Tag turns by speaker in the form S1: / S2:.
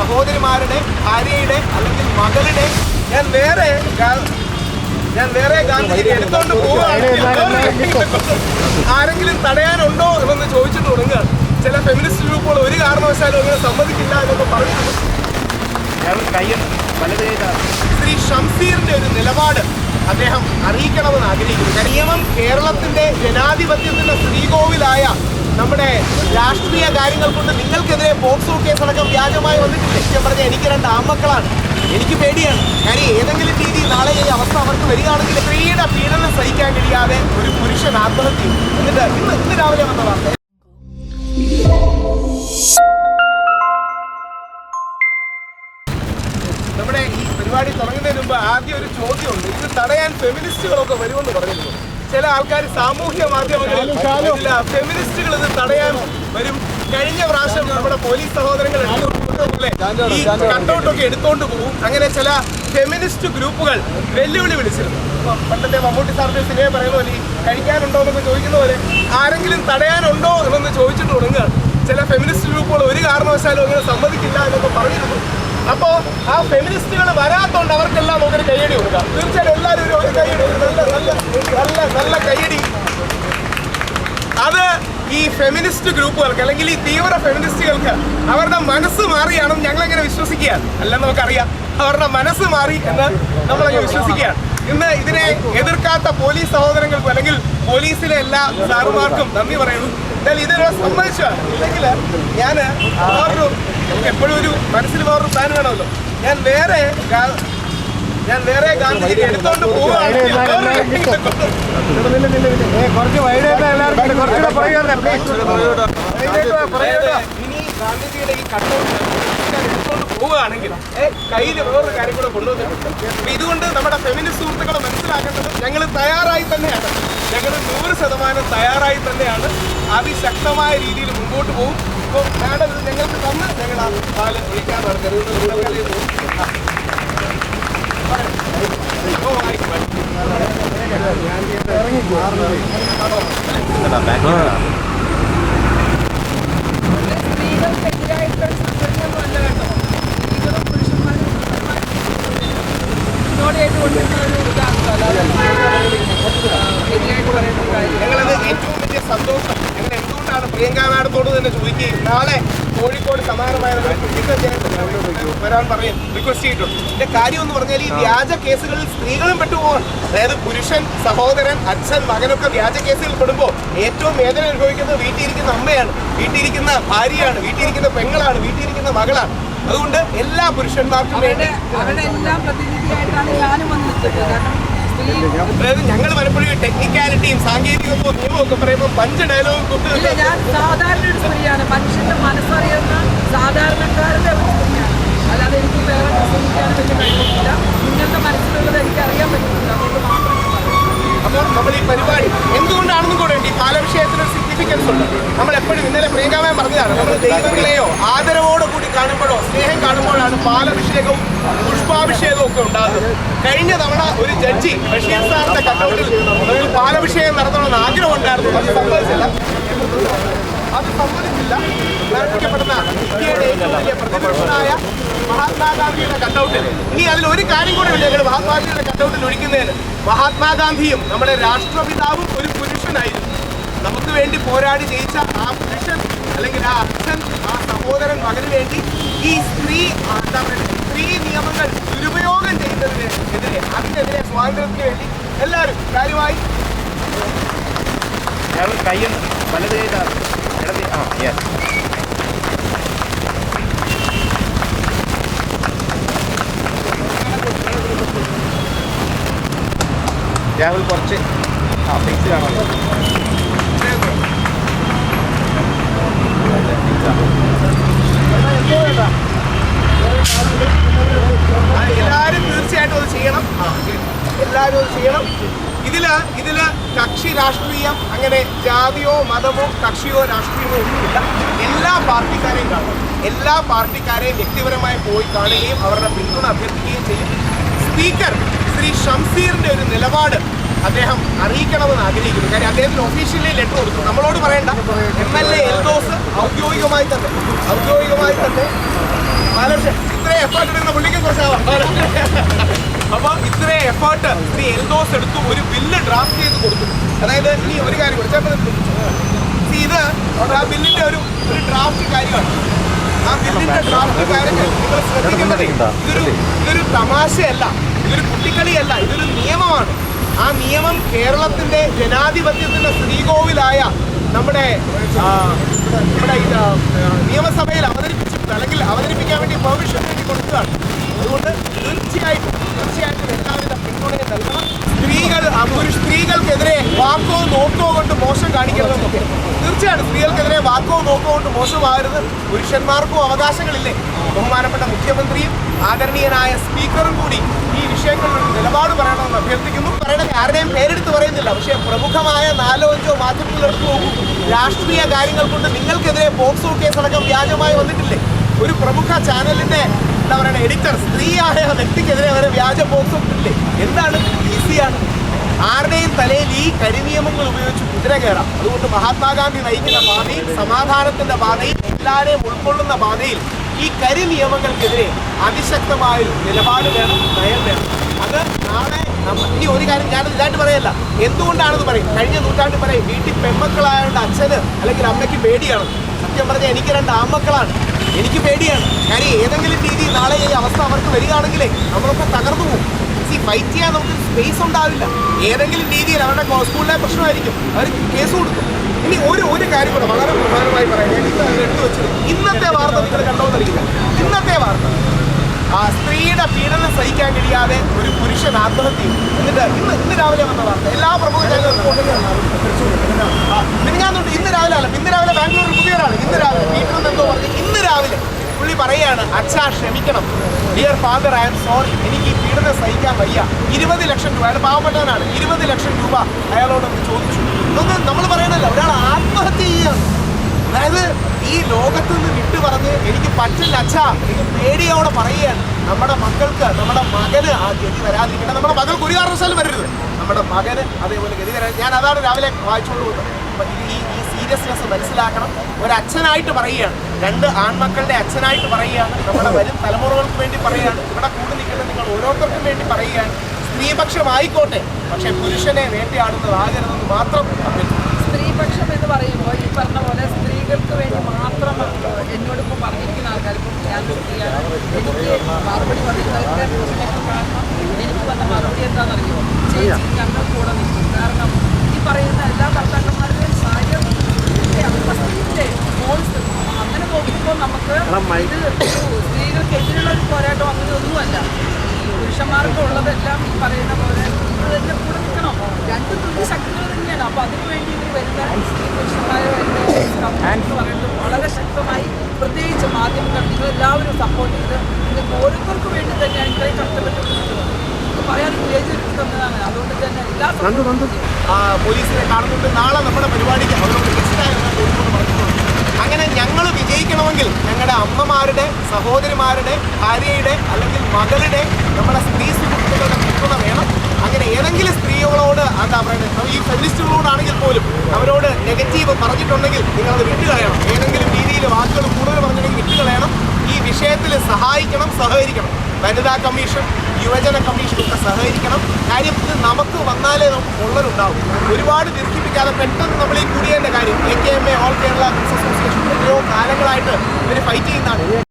S1: സഹോദരിമാരുടെ ഭാര്യയുടെ അല്ലെങ്കിൽ മകളുടെ. ഞാൻ വേറെ ഞാൻ വേറെ ഗാന്ധിജിയെ എടുത്തോണ്ട് പോവുകയാണെങ്കിൽ ആരെങ്കിലും തടയാനുണ്ടോ എന്നൊന്ന് ചോദിച്ചിട്ട് തുടങ്ങുകയാണ്. ചില ഫെമിനിസ്റ്റ് ഗ്രൂപ്പുകൾ ഒരു കാരണവശാലും അങ്ങനെ സമ്മതിക്കില്ല എന്നൊക്കെ പറഞ്ഞിട്ടുണ്ട് ശ്രീ ഷംസീറിന്റെ ഒരു നിലപാട് അദ്ദേഹം അറിയിക്കണമെന്ന് ആഗ്രഹിക്കുന്നു. നിയമം കേരളത്തിന്റെ ജനാധിപത്യത്തിന്റെ ശ്രീകോവിലായ നമ്മുടെ രാഷ്ട്രീയ കാര്യങ്ങൾ കൊണ്ട് നിങ്ങൾക്കെതിരെ പോക്സോ കേസടക്കം വ്യാജമായി വന്നിട്ടില്ലേ. ഞാൻ പറഞ്ഞ എനിക്ക് രണ്ട് ആമക്കളാണ് എനിക്ക് പേടിയാണ്. കാര്യം ഏതെങ്കിലും രീതി നാളെ ഈ അവസ്ഥ അവർക്ക് വരികയാണെങ്കിൽ സ്ത്രീയുടെ പീഡനം സഹിക്കാൻ കഴിയാതെ ഒരു പുരുഷൻ ആത്മഹത്യ എന്നിട്ട് ഇന്ന് ഇന്ന് രാവിലെ വന്ന വാർത്ത. നമ്മുടെ ഈ പരിപാടി ആദ്യം ഒരു ചോദ്യമുണ്ട്. ഇത് തടയാൻ ഫെമിനിസ്റ്റുകളൊക്കെ വരുമെന്ന് പറഞ്ഞിരുന്നു ചില ആൾക്കാർ സാമൂഹ്യ മാധ്യമങ്ങളിൽ ഫെമിനിസ്റ്റുകൾ ഇത് തടയാൻ വരും. കഴിഞ്ഞ പ്രാവശ്യം നമ്മുടെ പോലീസ് സഹോദരങ്ങൾ എടുത്തുകൊണ്ടുപോലെ ഈ കട്ടൗട്ടൊക്കെ എടുത്തോണ്ട് പോകും. അങ്ങനെ ചില ഫെമിനിസ്റ്റ് ഗ്രൂപ്പുകൾ വെല്ലുവിളി വിളിച്ചിരുന്നു. പണ്ടത്തെ മമ്മൂട്ടി സാറിന്റെ സിനിമ പറയുന്ന പോലെ കഴിക്കാനുണ്ടോ എന്നൊക്കെ ചോദിക്കുന്ന പോലെ ആരെങ്കിലും തടയാനുണ്ടോ എന്നൊന്ന് ചോദിച്ചിട്ട് തുടങ്ങുകയാണ്. ചില ഫെമിനിസ്റ്റ് ഗ്രൂപ്പുകൾ ഒരു കാരണവശാലും അങ്ങനെ സമ്മതിക്കില്ല എന്നൊക്കെ പറഞ്ഞിരുന്നു. അപ്പോ ആ ഫെമിനിസ്റ്റുകൾ വരാത്തോണ്ട് അവർക്കെല്ലാം നമുക്കൊരു കയ്യടി കൊടുക്കാം. തീർച്ചയായും എല്ലാവരും ഒരു ഒരു കയ്യടി നല്ല നല്ല നല്ല നല്ല കയ്യടി. അത് ഈ ഫെമിനിസ്റ്റ് ഗ്രൂപ്പുകൾക്ക് അല്ലെങ്കിൽ ഈ തീവ്ര ഫെമിനിസ്റ്റുകൾക്ക് അവരുടെ മനസ്സ് മാറിയാണെന്ന് ഞങ്ങളെങ്ങനെ വിശ്വസിക്കുകയാണ്? അല്ലെന്ന് നമുക്കറിയാം. അവരുടെ മനസ്സ് മാറി എന്ന് നമ്മളങ്ങനെ വിശ്വസിക്കുകയാണ്. ഇന്ന് ഇതിനെ എതിർക്കാത്ത പോലീസ് സഹോദരങ്ങൾക്കും അല്ലെങ്കിൽ പോലീസിലെ എല്ലാ സാറുമാർക്കും നന്ദി പറയുന്നു. എന്നാൽ ഇതൊരു സമ്മതിച്ചു ഇല്ലെങ്കിൽ ഞാൻ വേറൊരു നമുക്ക് എപ്പോഴും ഒരു മനസ്സിൽ വേറൊരു പ്ലാൻ വേണമല്ലോ. ഞാൻ വേറെ ഞാൻ വേറെ ഗാന്ധിജിയെ എടുത്തോണ്ട് പോവുകയാണെങ്കിൽ
S2: കുറച്ച് വൈകിട്ട് എല്ലാവർക്കും കുറച്ചുകൂടെ പറയുക
S1: ഇനി ഗാന്ധിജിയുടെ ഈ കട്ടൗട്ട് പോവുകയാണെങ്കിൽ കയ്യിൽ വേറൊരു കാര്യം കൂടെ കൊണ്ടുവന്നിട്ടുണ്ട്. അപ്പൊ ഇതുകൊണ്ട് നമ്മുടെ ഫെമിനിസ്റ്റ് സുഹൃത്തുക്കൾ മനസ്സിലാക്കേണ്ടത് ഞങ്ങൾ തയ്യാറായി തന്നെയാണ്. ഞങ്ങൾ നൂറ് ശതമാനം തയ്യാറായി തന്നെയാണ്. അതിശക്തമായ രീതിയിൽ മുമ്പോട്ട് പോകും ഇപ്പോൾ മാഡം ഇത് ഞങ്ങൾക്ക് തന്ന് ഞങ്ങൾ ആ പാൽ. പറയൂ. ഓ, ആയിക്കോട്ടെ.
S3: സ്ത്രീകൾക്കെതിരായിട്ടുള്ള സംഘടനയൊന്നും അല്ല കേട്ടോ സ്ത്രീകളും പുരുഷന്മാരും ഇഗ്നോർ ചെയ്തുകൊണ്ടിരുന്ന ഒരു ഇതാണല്ലോ അല്ലാതെ എതിരായിട്ട് പറയുന്ന കാര്യം
S1: ഞങ്ങളത് ഏറ്റവും വലിയ സന്തോഷം ഞങ്ങൾ എന്തുകൊണ്ടാണ് പ്രിയങ്ക മാഡത്തോട് തന്നെ ചോദിക്കുകയും നാളെ കോഴിക്കോട് സമാനമായ വരാൻ പറയും. റിക്വസ്റ്റ് ചെയ്തിട്ടുണ്ട്. ഇതിന്റെ കാര്യം എന്ന് പറഞ്ഞാൽ ഈ വ്യാജ കേസുകളിൽ സ്ത്രീകളും പെട്ടുപോകാൻ അതായത് പുരുഷൻ സഹോദരൻ അച്ഛൻ മകനൊക്കെ വ്യാജ കേസുകളിൽ പെടുമ്പോൾ ഏറ്റവും വേദന അനുഭവിക്കുന്നത് വീട്ടിലിരിക്കുന്ന അമ്മയാണ്. വീട്ടിലിരിക്കുന്ന ഭാര്യയാണ്. വീട്ടിലിരിക്കുന്ന പെങ്ങളാണ്. വീട്ടിലിരിക്കുന്ന മകളാണ്. അതുകൊണ്ട് എല്ലാ പുരുഷന്മാർക്കും വേണ്ടി
S3: അവരുടെ എല്ലാം പ്രതിനിധിയായിട്ടാണ് ഞാനും വന്നിട്ടുള്ളത്. കാരണം
S1: അതായത് ഞങ്ങൾ പലപ്പോഴും ടെക്നിക്കാലിറ്റിയും സാങ്കേതികവും നിയമവും ഒക്കെ പറയുമ്പോൾ പഞ്ച് ഡയലോഗ് കൊണ്ട്
S3: ഞാൻ സാധാരണ ഒരു സ്ത്രീയാണ്. മനുഷ്യന്റെ മനസ്സറിയുന്ന സാധാരണക്കാരുടെ ഒരു സ്ത്രീയാണ്. അല്ലാതെ എനിക്ക് വേറെ പ്രസംഗിക്കാനും വലിയ കഴിവില്ല നിങ്ങളുടെ മനസ്സിലുള്ളത് എനിക്ക് അറിയാൻ പറ്റുന്നില്ല. അതുകൊണ്ട് മാത്രം
S1: അപ്പോൾ നമ്മൾ ഈ പരിപാടി കൂടെ ഉണ്ട് ഈ പാലഭിഷേകത്തിന് ഒരു സിഗ്നിഫിക്കൻസ് ഉണ്ട്. നമ്മൾ എപ്പോഴും ഇന്നലെ പ്രിയങ്കാമൻ പറഞ്ഞതാണ് നമ്മൾ ദൈവങ്ങളെയോ ആദരവോട് കൂടി കാണുമ്പോഴോ സ്നേഹം കാണുമ്പോഴാണ് പാലഭിഷേകവും പുഷ്പാഭിഷേകവും ഒക്കെ ഉണ്ടാകുന്നത്. കഴിഞ്ഞ തവണ ഒരു ജഡ്ജി ബഷീർ സാറിന്റെ കണ്ണൂരിൽ പാലഭിഷേകം നടത്തണമെന്ന് ആഗ്രഹം ഉണ്ടായിരുന്നു. അത് സംഭവിച്ചില്ല അത് സമ്മതിച്ചില്ല. നടത്തിക്കപ്പെടുന്ന ഇന്ത്യയുടെ വലിയ പ്രതിപക്ഷനായ മഹാത്മാഗാന്ധിയുടെ ഇനി അതിൽ ഒരു കാര്യം കൂടെ ഉണ്ട് ഞങ്ങൾ മഹാത്മാഗാന്ധിയുടെ കട്ടൗട്ടിൽ ഒഴിക്കുന്നതിന്. മഹാത്മാഗാന്ധിയും നമ്മുടെ രാഷ്ട്രപിതാവും ഒരു പുരുഷനായിരുന്നു. നമുക്ക് വേണ്ടി പോരാടി ജയിച്ച ആ പുരുഷൻ അല്ലെങ്കിൽ ആ അച്ഛൻ ആ സഹോദരൻ മകന് വേണ്ടി ഈ സ്ത്രീ എന്താ പറയുക സ്ത്രീ നിയമങ്ങൾ ദുരുപയോഗം ചെയ്യുന്നതിന് എതിരെ അതിനെതിരെ സ്വാതന്ത്ര്യത്തിന് വേണ്ടി എല്ലാവരും കാര്യമായി
S2: കയ്യും ആ രാഹുൽ കുറച്ച് ആ ഫിക്സ് കാണാം
S1: എല്ലാവരും തീർച്ചയായിട്ടും അത് ചെയ്യണം. എല്ലാവരും അത് ചെയ്യണം. ഇതിൽ ഇതിൽ കക്ഷി രാഷ്ട്രീയം അങ്ങനെ ജാതിയോ മതമോ കക്ഷിയോ രാഷ്ട്രീയമോ ഒന്നുമില്ല. എല്ലാ പാർട്ടിക്കാരെയും കാണും. എല്ലാ പാർട്ടിക്കാരെയും വ്യക്തിപരമായി പോയി കാണുകയും അവരുടെ പിന്തുണ അഭ്യർത്ഥിക്കുകയും ചെയ്യും. സ്പീക്കർ ശ്രീ ഷംസീറിന്റെ ഒരു നിലപാട് അദ്ദേഹം അറിയിക്കണമെന്ന് ആഗ്രഹിക്കുന്നു. കാര്യം അദ്ദേഹത്തിന് ഒഫീഷ്യലി ലെറ്റർ കൊടുത്തു. നമ്മളോട് പറയണ്ട. എം എൽ എ എൽദോസ് ഔദ്യോഗികമായി തന്നെ. ഔദ്യോഗികമായി തന്നെ. ബാലകൃഷ്ണൻ ഇത്രയും എഫേർട്ട് എടുക്കുന്ന പുള്ളിക്ക് കുറച്ചാവാം. അപ്പൊ ഇത്രയും എഫേർട്ട് ശ്രീ എൽദോസ് എടുത്തു ഒരു ബില്ല് ഡ്രാഫ്റ്റ് ചെയ്ത് കൊടുത്തു. അതായത് ഇനി ഒരു കാര്യം കൂടി. ചേട്ടൻ ഇത് See, ഇത് ആ ബില്ലിന്റെ ഒരു ഒരു ഡ്രാഫ്റ്റ് കാര്യമാണ്. ആ ബില്ലിന്റെ ഡ്രാഫ്റ്റ് കാര്യങ്ങൾ നിങ്ങൾ ശ്രദ്ധിക്കേണ്ടത് ഇതൊരു ഇതൊരു തമാശയല്ല. ഇതൊരു കുട്ടിക്കളിയല്ല ഇതൊരു നിയമമാണ്. ആ നിയമം കേരളത്തിന്റെ ജനാധിപത്യത്തിന്റെ ശ്രീകോവിലായ നമ്മുടെ നമ്മുടെ നിയമസഭയിൽ അവതരിപ്പിച്ചിട്ടുണ്ട് അല്ലെങ്കിൽ അവതരിപ്പിക്കാൻ വേണ്ടി പെർമിഷൻ വേണ്ടി കൊടുത്തതാണ് അതുകൊണ്ട് തീർച്ചയായിട്ടും തീർച്ചയായിട്ടും എല്ലാവിധ പിന്തുണയും നൽകണം. സ്ത്രീകൾ ഒരു സ്ത്രീകൾക്കെതിരെ വാക്കോ നോക്കോ കൊണ്ട് മോശം കാണിക്കരുതെന്നൊക്കെ തീർച്ചയായിട്ടും സ്ത്രീകൾക്കെതിരെ വാക്കോ നോക്കോ കൊണ്ട് മോശമാകരുത്. പുരുഷന്മാർക്കും അവകാശങ്ങളില്ലേ. ബഹുമാനപ്പെട്ട മുഖ്യമന്ത്രിയും ആദരണീയനായ സ്പീക്കറും കൂടി ഈ വിഷയങ്ങളിൽ നിലപാട് പറയണമെന്ന് അഭ്യർത്ഥിക്കുന്നു. പറയണത് ആരുടെയും പേരെടുത്ത് പറയുന്നില്ല. പക്ഷേ പ്രമുഖമായ നാലോ അഞ്ചോ മാധ്യമങ്ങളെടുത്ത് നോക്കും രാഷ്ട്രീയ കാര്യങ്ങൾ കൊണ്ട് നിങ്ങൾക്കെതിരെ പോക്സോ കേസ് അടക്കം വ്യാജമായി വന്നിട്ടില്ലേ. ഒരു പ്രമുഖ ചാനലിന്റെ എന്താ എഡിറ്റർ സ്ത്രീയായ വ്യക്തിക്കെതിരെ അവരെ വ്യാജ പോക്സോ ഇല്ലേ എന്താണ് ഈസിയാണ്? ആരുടെയും തലയിൽ ഈ കരിനിയമങ്ങൾ ഉപയോഗിച്ച് കുതിര കയറാം. അതുകൊണ്ട് മഹാത്മാഗാന്ധി നയിക്കുന്ന പാതയിൽ സമാധാനത്തിന്റെ പാതയിൽ എല്ലാവരെയും ഉൾക്കൊള്ളുന്ന പാതയിൽ ഈ കരിനിയമങ്ങൾക്കെതിരെ അതിശക്തമായൊരു നിലപാട് വേണം നയം വേണം. അത് നാളെ ഈ ഒരു കാര്യം ഞാൻ ഇതായിട്ട് പറയല്ല. എന്തുകൊണ്ടാണെന്ന് പറയും? കഴിഞ്ഞ നൂറ്റാണ്ടിൽ പറയും വീട്ടിൽ പെമ്മക്കളായ അച്ഛന് അല്ലെങ്കിൽ അമ്മയ്ക്ക് പേടിയാണ്. സത്യം പറഞ്ഞാൽ എനിക്ക് രണ്ട് ആൺമക്കളാണ്. എനിക്ക് പേടിയാണ്. കാര്യം ഏതെങ്കിലും രീതി നാളെ ഈ അവസ്ഥ അവർക്ക് വരികയാണെങ്കിലേ നമ്മളൊക്കെ തകർന്നു പോകും. ഈ ഫൈറ്റ് ചെയ്യാൻ നമുക്ക് സ്പേസ് ഉണ്ടാവില്ല. ഏതെങ്കിലും രീതിയിൽ അവരുടെ സ്കൂളിലെ പ്രശ്നമായിരിക്കും. അവർ കേസ് കൊടുക്കും. ഇനി ഒരു ഒരു കാര്യം കൂടെ വളരെ പ്രധാനമായി പറയാം. ഞാൻ അത് എടുത്തു വെച്ചത് ഇന്നത്തെ വാർത്ത നിങ്ങൾ കണ്ടോന്നറിയില്ല. ഇന്നത്തെ വാർത്ത. ആ സ്ത്രീയുടെ പീഡനം സഹിക്കാൻ കഴിയാതെ ഒരു പുരുഷൻ ആത്മഹത്യ എന്നിട്ട് ഇന്ന് ഇന്ന് രാവിലെ വന്ന വാർത്ത. എല്ലാ പ്രമുഖ മിനിഞ്ഞാന്നുണ്ട് ഇന്ന് രാവിലെ അല്ല ഇന്ന് രാവിലെ ബാംഗ്ലൂരിൽ പുതിയൊരാണ് ഇന്ന് രാവിലെ വീട്ടിൽ എന്തോ പറഞ്ഞ് ഇന്ന് രാവിലെ പുള്ളി പറയാണ് അച്ഛാ ക്ഷമിക്കണം. Dear father I am sorry എനിക്ക് ഈ പീഡനം സഹിക്കാൻ വയ്യ. ഇരുപത് ലക്ഷം രൂപ അയാൾ പാവപ്പെട്ടവനാണ്. ഇരുപത് ലക്ഷം രൂപ അയാളോടൊന്ന് ചോദിച്ചു. ഇതൊന്നും നമ്മൾ പറയണല്ലോ ഒരാൾ ആത്മഹത്യ ചെയ്യുകയാണ് അതായത് ഈ ലോകത്ത് നിന്ന് വിട്ടു പറഞ്ഞ് എനിക്ക് പറ്റില്ല. അച്ഛാ എനിക്ക് പേടിയോടെ പറയുകയാണ്. നമ്മുടെ മക്കൾക്ക് നമ്മുടെ മകന് ആ ഗതി വരാതിരിക്കണം നമ്മുടെ മകൾക്ക് ഒരു കാരണവശാലും വരരുത്. നമ്മുടെ മകന് അതേപോലെ ഗതി വരാൻ ഞാൻ അതാണ് രാവിലെ വായിച്ചുകൊണ്ട് പോകുന്നത് ഈ ഈ സീരിയസ്നെസ് മനസ്സിലാക്കണം. ഒരു അച്ഛനായിട്ട് പറയുകയാണ്. രണ്ട് ആൺമക്കളുടെ അച്ഛനായിട്ട് പറയുകയാണ്. നമ്മുടെ വരും തലമുറകൾക്ക് വേണ്ടി പറയുകയാണ്. ഇവിടെ കൂടി നിൽക്കുന്ന നിങ്ങൾ ഓരോരുത്തർക്കും വേണ്ടി പറയുകയാണ്. സ്ത്രീപക്ഷമായിക്കോട്ടെ പക്ഷെ പുരുഷനെ വേട്ടയാടുന്നതാകരുതെന്ന് മാത്രം അഭ്യർത്ഥിക്കുന്നു
S3: സ്ത്രീപക്ഷം എന്ന് പറയുമ്പോൾ ഈ പറഞ്ഞ പോലെ സ്ത്രീകൾക്ക് വേണ്ടി മാത്രം ഏഹ്, എന്നോടിപ്പോൾ പറഞ്ഞിരിക്കുന്ന ആൾക്കാർ ഇപ്പം മറുപടി പറയുന്നവരുടെ പ്രശ്നങ്ങൾ കാരണം എനിക്ക് വന്ന മറുപടി എന്താണെന്നറിയോ ചേച്ചി ഞങ്ങൾ കൂടെ നിൽക്കും കാരണം ഈ പറയുന്ന എല്ലാ ഭർത്താക്കന്മാരുടെയും സാഹചര്യം സ്ത്രീയുടെ മോൾ സ്ത്രീ. അങ്ങനെ നോക്കുമ്പോൾ നമുക്ക് ഇത് സ്ത്രീകൾക്കെതിരുള്ള ഒരു പോരാട്ടം അങ്ങനെ ഒന്നുമല്ല ഈ പുരുഷന്മാർക്ക് ഉള്ളതെല്ലാം ഈ പറയുന്ന പോലെ ഇതെല്ലാം കൂടെ നിൽക്കണം. രണ്ട് തുല്യ ശക്തികൾ തന്നെയാണ്. അപ്പൊ അതിനു വേണ്ടി ഇവർ വരുന്ന സ്ത്രീ പുരുഷന്മാരുടെ എന്ന് പറയുന്നത് വളരെ ശക്തമായി പ്രത്യേകിച്ച് മാധ്യമങ്ങൾ നിങ്ങൾ എല്ലാവരും സപ്പോർട്ട് ചെയ്ത് നിങ്ങൾക്ക് ഓരോരുത്തർക്കും വേണ്ടി തന്നെയാണ് ഇത്രയും കഷ്ടപ്പെട്ട് പറയാൻ ഒരുക്കി തന്നതാണ്. അതുകൊണ്ട് തന്നെ എല്ലാ
S1: പോലീസിനെ കാണുന്നുണ്ട്. നാളെ നമ്മുടെ പരിപാടിക്ക് അവരോട് പറഞ്ഞിട്ടുണ്ട്. അങ്ങനെ ഞങ്ങൾ വിജയിക്കണമെങ്കിൽ ഞങ്ങളുടെ അമ്മമാരുടെ സഹോദരിമാരുടെ ഭാര്യയുടെ അല്ലെങ്കിൽ മകളുടെ നമ്മുടെ സ്ത്രീ സുഹൃത്തുക്കളുടെ പിന്തുണ വേണം. അങ്ങനെ ഏതെങ്കിലും സ്ത്രീകളോട് എന്താ പറയുന്നത് ഈ ഫെമിനിസ്റ്റുകളോടാണെങ്കിൽ പോലും അവരോട് നെഗറ്റീവ് പറഞ്ഞിട്ടുണ്ടെങ്കിൽ നിങ്ങളത് വിട്ടുകളയണം. ഏതെങ്കിലും രീതിയിൽ വാക്കുകൾ കൂടുതൽ പറഞ്ഞിട്ടുണ്ടെങ്കിൽ വിട്ടുകളയണം. ഈ വിഷയത്തിൽ സഹായിക്കണം സഹകരിക്കണം. വനിതാ കമ്മീഷൻ യുവജന കമ്മീഷൻ ഒക്കെ സഹകരിക്കണം. കാര്യം ഇത് നമുക്ക് വന്നാലേ നമുക്ക് പൊള്ളലുണ്ടാവും ഒരുപാട് ദീർഘിപ്പിക്കാതെ പെട്ടെന്ന് നമ്മൾ ഈ കുടിയേണ്ട കാര്യം A K M A all Kerala എത്രയോ കാലങ്ങളായിട്ട് ഇവർ ഫൈറ്റ് ചെയ്യുന്നതാണ്.